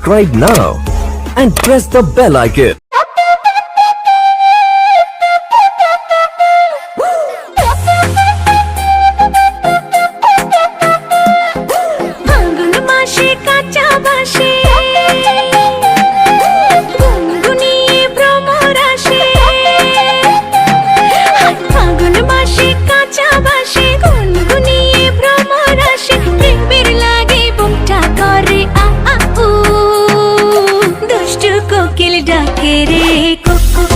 Subscribe now and press the bell icon. ফাগুন মাসে কাঁচা కొక్కు